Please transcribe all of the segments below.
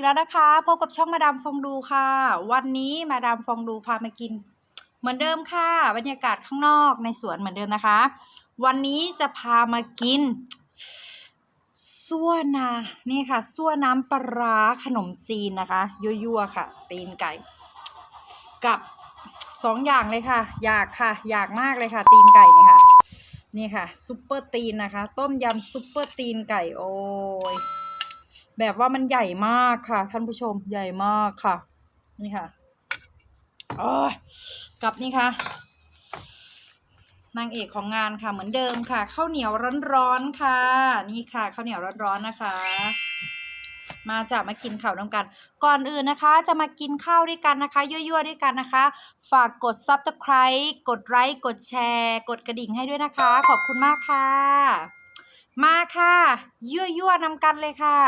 อีกแล้วนะคะ พบกับช่องมาดามฟองดูค่ะ วันนี้มาดามฟองดูพามากิน เหมือนเดิมค่ะ บรรยากาศข้างนอกในสวนเหมือนเดิมนะคะ วันนี้จะพามากินซั่วนานี่ค่ะซั่วน้ำปลาร้าขนมจีนนะคะ ยั่วๆค่ะ ตีนไก่ กับสองอย่างเลยค่ะ อยากค่ะ อยากมากเลยค่ะ ตีนไก่นี่ค่ะ นี่ค่ะซุปเปอร์ตีนนะคะ ต้มยำซุปเปอร์ตีนไก่โอ้ย แบบว่ามันใหญ่มากค่ะ ท่านผู้ชมใหญ่มากค่ะ นี่ค่ะอ้ยกับนี่ค่ะนางเอกของงานค่ะเหมือนเดิมค่ะข้าวเหนียวร้อนๆค่ะ นี่ค่ะข้าวเหนียวร้อนๆนะคะ มาจากมากินข้าวน้ำกัน ก่อนอื่นนะคะ จะมากินข้าวด้วยกันนะคะยั่วๆด้วยกันนะคะ ฝากกด subscribe กดไลค์กดแชร์ กดกระดิ่งให้ด้วยนะคะ ขอบคุณมากค่ะ มาค่ะยั่วๆนำกันเลยค่ะ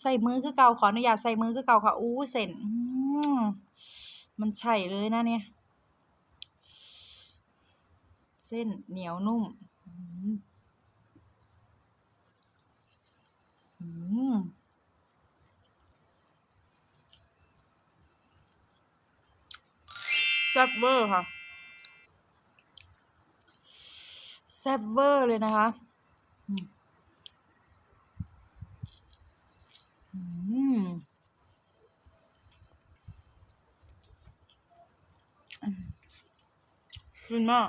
ใส่มือคือเก่าขออนุญาตใส่มือคือเก่าค่ะอู้เส้นมันใช่เลยนะเนี่ย เส้นเหนียวนุ่มแซ่บเวอร์ค่ะแซ่บเวอร์เลยนะคะ ฟินมาก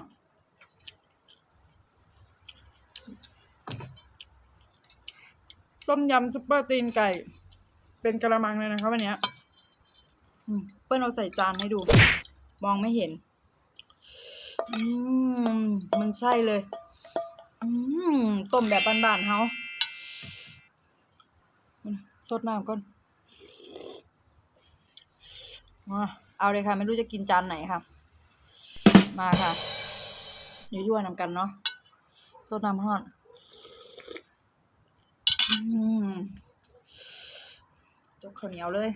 ต้มยำซุปเปอร์ตีนไก่ เป็นกระมังเลยนะคะวันนี้เปิ้ลเอาใส่จานให้ดู มองไม่เห็น อืม มันใช่เลย อืมต้มแบบบ้านๆเฮาสดน้ำก่อนเอาเลยค่ะ ไม่รู้จะกินจานไหนค่ะ มาค่ะยั่วๆนำกันเนาะสดน้ำห้อนอืมจกข้าวเหนียวเลย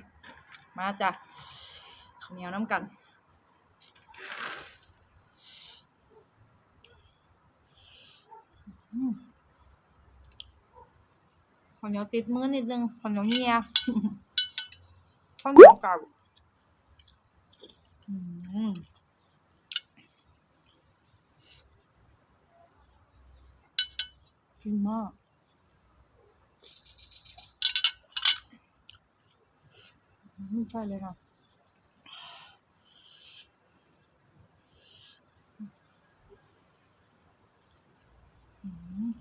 มาจ้ะข้าวเหนียวน้ำกัน อืม ข้าวเหนียวติดมือนิดนึงข้าวเหนียวเนียข้าวเหนียวเก่าอืมฟินมากอืมใช่เลยค่ะ อืม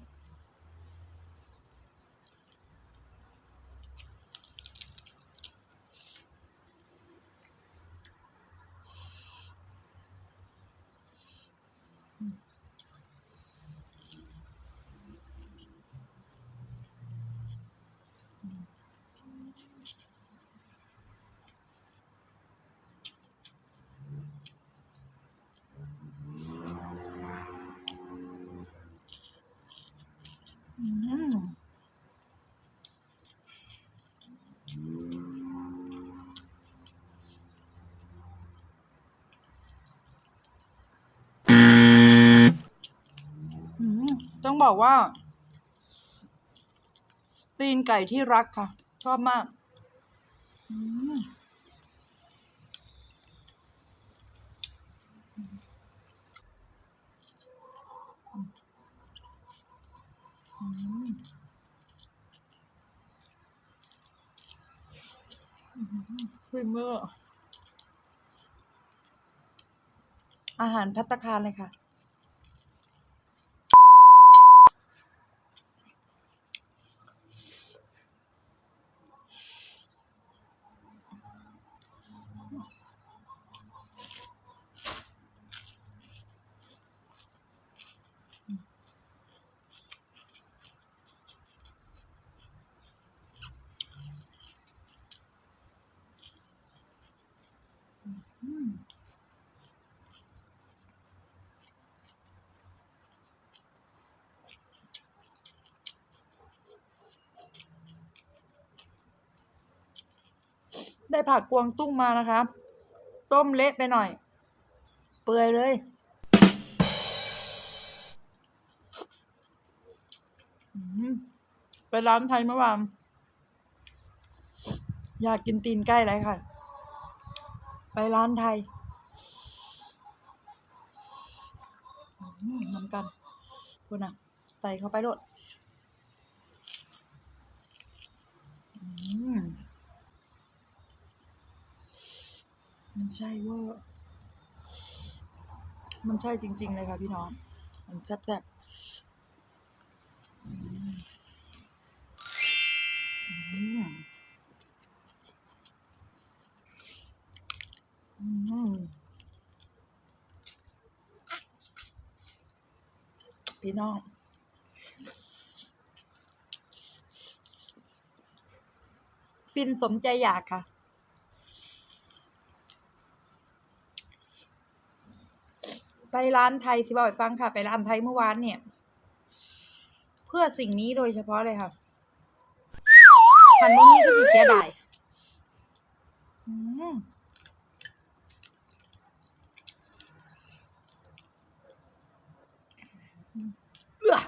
อืมอืม ต้องบอกว่า ตีนไก่ที่รักค่ะ ชอบมากอืมอืมฟินเมอร์ อาหารพัตตาคารเลยค่ะ ได้ผักกวางตุ้งมานะคะ ต้มเละไปหน่อย เปื่อยเลย ไปร้านไทยเมื่อวานอยากกินตีนใกล้เลยค่ะ ไปร้านไทยน้ำกันพูดนะใส่เข้าไปโลดอืม มันใช่เว่ามันใช่จริง ๆ เลยค่ะพี่น้อง มันแซ่บๆพี่น้องฟินสมใจอยากค่ะ ไปร้านไทยสิบอกฟังค่ะ ไปร้านไทยเมื่อวานเนี่ย เพื่อสิ่งนี้โดยเฉพาะเลยค่ะพันโมนี้ก็สิเสียดายอืมเอื้อ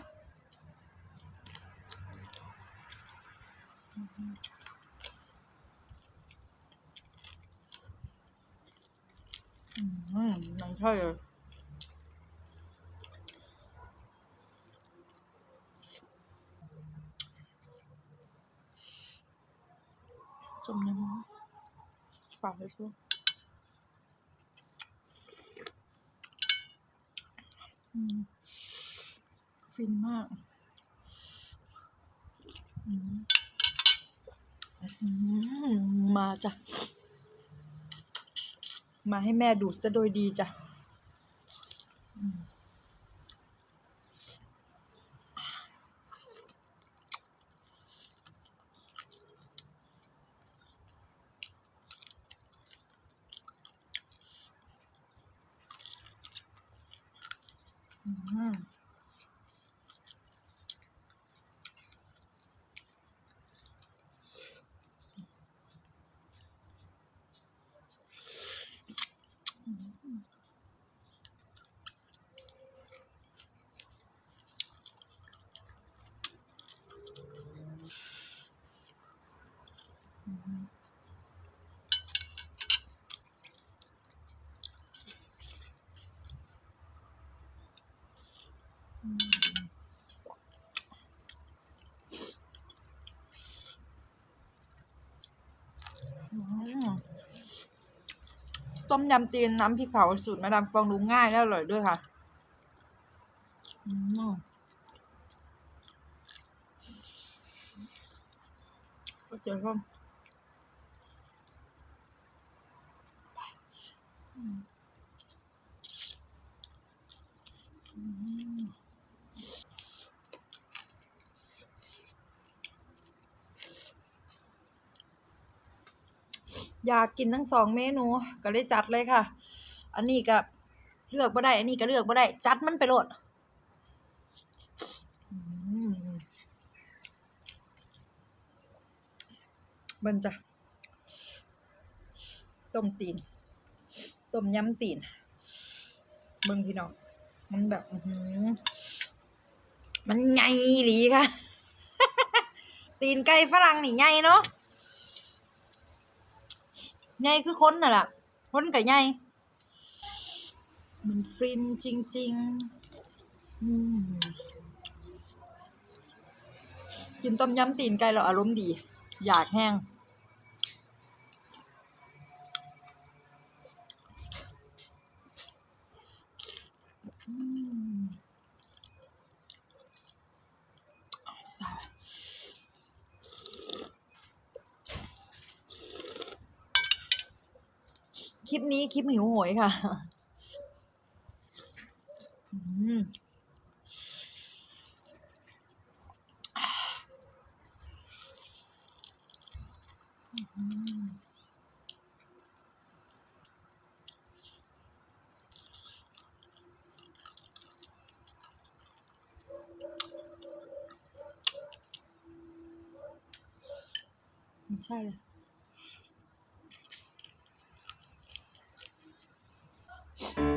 อืมน้องใช่เลยจมน้ำปากเลยชัวอืมฟินมากอืมอืมมาจ้ะ มาให้แม่ดูดซะโดยดีจ้ะ อืมอืม ต้มยำตีนน้ำพริกเผาสูตรมาดามฟองดูง่ายและอร่อยด้วยค่ะอืมโอเคครับอืมอืม อยากกินทั้งสองเมนู ก็เลยจัดเลยค่ะ อันนี้ก็เลือกบ่ได้ อันนี้ก็เลือกบ่ได้ จัดมันไปโหลดบิ่นจ้ะต้มตีน ต้มยำตีน เบิ่งพี่น้อง มันแบบอืมันใหญ่หลีค่ะ ตีนไก่ฝรั่งนี่ใหญ่เนาะ ใหญ่คือคนน่ะล่ะคนก็ใหญ่มันฟินจริงๆอืมกินต้มยำตีนไก่แล้วอารมณ์ดี อยากแห้ง คลิปนี้คลิปหิวโหยค่ะอืมอืมไม่ใช่เลย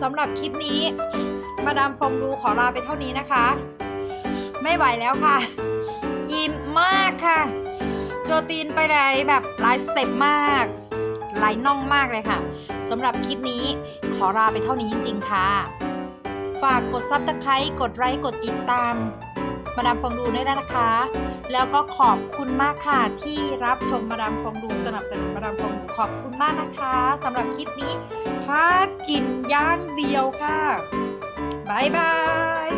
สำหรับคลิปนี้ มาดามฟองดูขอลาไปเท่านี้นะคะ ไม่ไหวแล้วค่ะ อิ่มมากค่ะ โจตีนไปไหนแบบหลายสเต็ปมากหลายน่องมากเลยค่ะสำหรับคลิปนี้ขอลาไปเท่านี้จริง ๆ ค่ะ ฝากกดซับสไครต์กดไลค์กดติดตาม มาดามฟองดูด้วยนะคะ แล้วก็ขอบคุณมากค่ะที่รับชมมาดามฟองดูสนับสนุนมาดามฟองดูขอบคุณมากนะคะ สำหรับคลิปนี้พากินย่างเดียวค่ะบายบาย